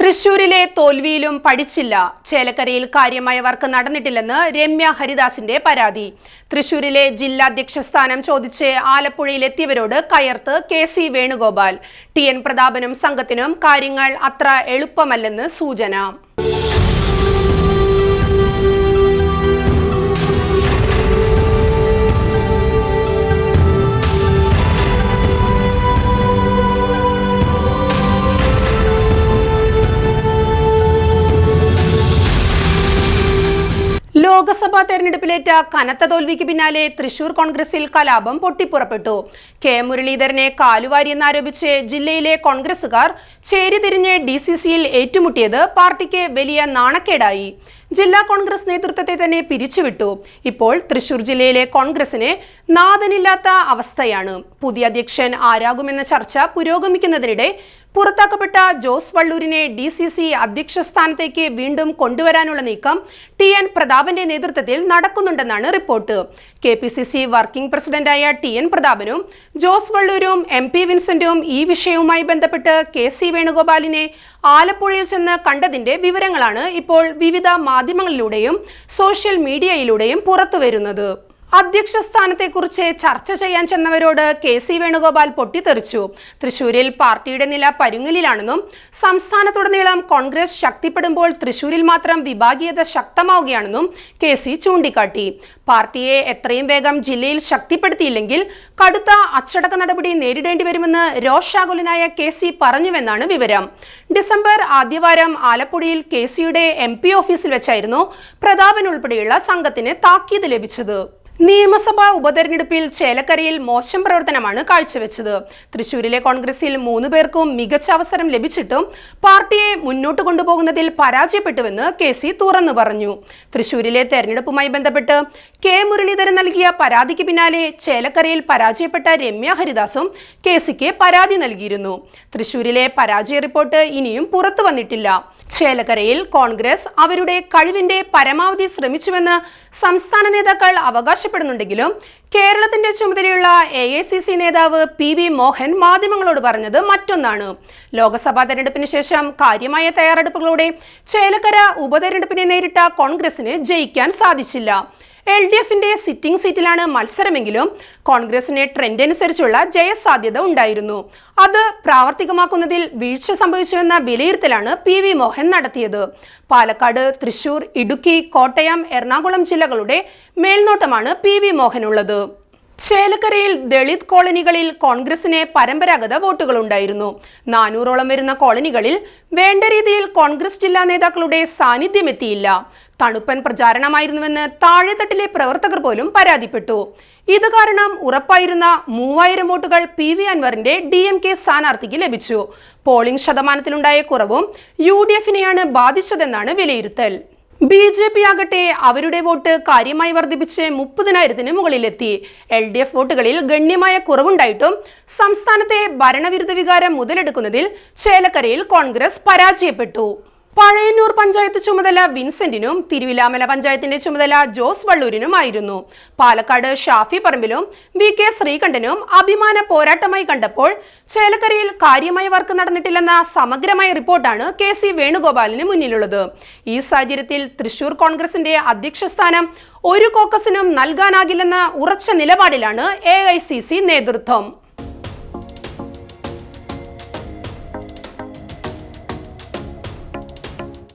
തൃശൂരിലെ തോൽവിയിലും പഠിച്ചില്ല. ചേലക്കരയിൽ കാര്യമായ വർക്ക് നടന്നിട്ടില്ലെന്ന് രമ്യ ഹരിദാസിന്റെ പരാതി. തൃശൂരിലെ ജില്ലാധ്യക്ഷ സ്ഥാനം ചോദിച്ച് ആലപ്പുഴയിലെത്തിയവരോട് കയർത്ത് K C Venugopal. T N പ്രതാപനും സംഘത്തിനും കാര്യങ്ങൾ അത്ര എളുപ്പമല്ലെന്ന് സൂചന. ലോക്സഭാ തെരഞ്ഞെടുപ്പിലേറ്റ കനത്ത തോൽവിക്ക് പിന്നാലെ തൃശൂർ കോൺഗ്രസിൽ കലാപം പൊട്ടിപ്പുറപ്പെട്ടു. കെ. മുരളീധരനെ കാലുവാരിയെന്നാരോപിച്ച് ജില്ലയിലെ കോൺഗ്രസുകാർ ചേരിതിരിഞ്ഞ് ഡി സി സിയിൽ ഏറ്റുമുട്ടിയത് പാർട്ടിക്ക് വലിയ നാണക്കേടായി. ജില്ലാ കോൺഗ്രസ് നേതൃത്വത്തെ തന്നെ പിരിച്ചുവിട്ടു. ഇപ്പോൾ തൃശൂർ ജില്ലയിലെ കോൺഗ്രസിന് നാഥനില്ലാത്ത അവസ്ഥയാണ്. പുതിയ അധ്യക്ഷൻ ആരാകുമെന്ന ചർച്ച പുരോഗമിക്കുന്നതിനിടെ പുറത്താക്കപ്പെട്ട ജോസ് വള്ളൂരിനെ ഡി സി സി അധ്യക്ഷ സ്ഥാനത്തേക്ക് വീണ്ടും കൊണ്ടുവരാനുള്ള നീക്കം ടി എൻ പ്രതാപന്റെ നേതൃത്വത്തിൽ നടക്കുന്നുണ്ടെന്നാണ് report. K P C C working പ്രസിഡന്റായ ടി എൻ പ്രതാപനും ജോസ് വള്ളൂരും എം പി വിൻസെന്റും ഈ വിഷയവുമായി ബന്ധപ്പെട്ട് കെ സി വേണുഗോപാലിനെ ആലപ്പുഴയിൽ ചെന്ന് കണ്ടതിന്റെ വിവരങ്ങളാണ് ഇപ്പോൾ വിവിധ മാധ്യമങ്ങളിലൂടെയും സോഷ്യൽ മീഡിയയിലൂടെയും പുറത്തുവരുന്നത്. അധ്യക്ഷ സ്ഥാനത്തെക്കുറിച്ച് ചർച്ച ചെയ്യാൻ ചെന്നവരോട് കെ സി വേണുഗോപാൽ പൊട്ടിത്തെറിച്ചു. തൃശൂരിൽ പാർട്ടിയുടെ നില പരുങ്ങലിലാണെന്നും സംസ്ഥാനത്തുടനീളം കോൺഗ്രസ് ശക്തിപ്പെടുമ്പോൾ തൃശൂരിൽ മാത്രം വിഭാഗീയത ശക്തമാവുകയാണെന്നും കെ സി ചൂണ്ടിക്കാട്ടി. പാർട്ടിയെ എത്രയും വേഗം ജില്ലയിൽ ശക്തിപ്പെടുത്തിയില്ലെങ്കിൽ കടുത്ത അച്ചടക്ക നടപടി നേരിടേണ്ടി വരുമെന്ന് രോഷാകുലനായ കെ സി പറഞ്ഞുവെന്നാണ് വിവരം. ഡിസംബർ ആദ്യവാരം ആലപ്പുഴയിൽ കെ സിയുടെ എം പി ഓഫീസിൽ വെച്ചായിരുന്നു പ്രതാപൻ ഉൾപ്പെടെയുള്ള സംഘത്തിന് താക്കീത് ലഭിച്ചത്. നിയമസഭാ ഉപതെരഞ്ഞെടുപ്പിൽ ചേലക്കരയിൽ മോശം പ്രവർത്തനമാണ് കാഴ്ചവെച്ചത്. തൃശൂരിലെ കോൺഗ്രസിൽ മൂന്ന് പേർക്കും മികച്ച അവസരം ലഭിച്ചിട്ടും പാർട്ടിയെ മുന്നോട്ട് കൊണ്ടുപോകുന്നതിൽ പരാജയപ്പെട്ടുവെന്ന് കെ സി തുറന്നു പറഞ്ഞു. തൃശൂരിലെ തെരഞ്ഞെടുപ്പുമായി ബന്ധപ്പെട്ട് കെ മുരളീധരൻ നൽകിയ പരാതിക്ക് പിന്നാലെ ചേലക്കരയിൽ പരാജയപ്പെട്ട രമ്യ ഹരിദാസും കെ സിക്ക് പരാതി നൽകിയിരുന്നു. തൃശൂരിലെ പരാജയ റിപ്പോർട്ട് ഇനിയും പുറത്തു വന്നിട്ടില്ല. ചേലക്കരയിൽ കോൺഗ്രസ് അവരുടെ കഴിവിന്റെ പരമാവധി ശ്രമിച്ചുവെന്ന് സംസ്ഥാന നേതാക്കൾ അവകാശപ്പെടുന്നുണ്ടെങ്കിലും കേരളത്തിന്റെ ചുമതലയുള്ള എ ഐ സി സി നേതാവ് പി വി മോഹൻ മാധ്യമങ്ങളോട് പറഞ്ഞത് മറ്റൊന്നാണ്. ലോക്സഭാ തെരഞ്ഞെടുപ്പിന് ശേഷം കാര്യമായ തയ്യാറെടുപ്പുകളോടെ ചേലക്കര ഉപതെരഞ്ഞെടുപ്പിനെ നേരിട്ട കോൺഗ്രസിന് ജയിക്കാൻ സാധിച്ചില്ല. എൽ ഡി എഫിന്റെ സിറ്റിംഗ് സീറ്റിലാണ് മത്സരമെങ്കിലും കോൺഗ്രസിന് ട്രെൻഡ് അനുസരിച്ചുള്ള ജയസാധ്യത ഉണ്ടായിരുന്നു. അത് പ്രാവർത്തികമാക്കുന്നതിൽ വീഴ്ച സംഭവിച്ചുവെന്ന വിലയിരുത്തലാണ് പി വി മോഹൻ നടത്തിയത്. പാലക്കാട് തൃശൂർ ഇടുക്കി കോട്ടയം എറണാകുളം ജില്ലകളുടെ മേൽനോട്ടമാണ് പി വി മോഹനുള്ളത്. ചേലക്കരയിൽ ദളിത് കോളനികളിൽ കോൺഗ്രസിന് പരമ്പരാഗത വോട്ടുകൾ ഉണ്ടായിരുന്നു നാനൂറോളം വരുന്ന കോളനികളിൽ വേണ്ട രീതിയിൽ കോൺഗ്രസ് ജില്ലാ നേതാക്കളുടെ സാന്നിധ്യമെത്തിയില്ല. തണുപ്പൻ പ്രചാരണമായിരുന്നുവെന്ന് താഴെത്തട്ടിലെ പ്രവർത്തകർ പോലും പരാതിപ്പെട്ടു. ഇത് കാരണം ഉറപ്പായിരുന്ന മൂവായിരം വോട്ടുകൾ പി വി അൻവറിന്റെ ഡി എം കെ സ്ഥാനാർത്ഥിക്ക് ലഭിച്ചു. പോളിംഗ് ശതമാനത്തിലുണ്ടായ കുറവും യു ഡി എഫിനെയാണ് ബാധിച്ചതെന്നാണ് വിലയിരുത്തൽ. ബി ജെ പി ആകട്ടെ അവരുടെ വോട്ട് കാര്യമായി വർദ്ധിപ്പിച്ച് മുപ്പതിനായിരത്തിന് മുകളിലെത്തി. എൽ ഡി എഫ് വോട്ടുകളിൽ ഗണ്യമായ കുറവുണ്ടായിട്ടും സംസ്ഥാനത്തെ ഭരണവിരുദ്ധ വികാരം മുതലെടുക്കുന്നതിൽ ചേലക്കരയിൽ കോൺഗ്രസ് പരാജയപ്പെട്ടു. പഴയന്നൂർ പഞ്ചായത്ത് ചുമതല വിൻസെന്റിനും തിരുവിലാമല പഞ്ചായത്തിന്റെ ചുമതല ജോസ് വള്ളൂരിനുമായിരുന്നു. പാലക്കാട് ഷാഫി പറമ്പിലും വി കെ ശ്രീകണ്ഠനും അഭിമാന പോരാട്ടമായി കണ്ടപ്പോൾ ചേലക്കരയിൽ കാര്യമായ വർക്ക് നടന്നിട്ടില്ലെന്ന സമഗ്രമായ റിപ്പോർട്ടാണ് കെ സി വേണുഗോപാലിന് മുന്നിലുള്ളത്. ഈ സാഹചര്യത്തിൽ തൃശൂർ കോൺഗ്രസിന്റെ അധ്യക്ഷ സ്ഥാനം ഒരു കോക്കസിനും നൽകാനാകില്ലെന്ന ഉറച്ച നിലപാടിലാണ് എ നേതൃത്വം.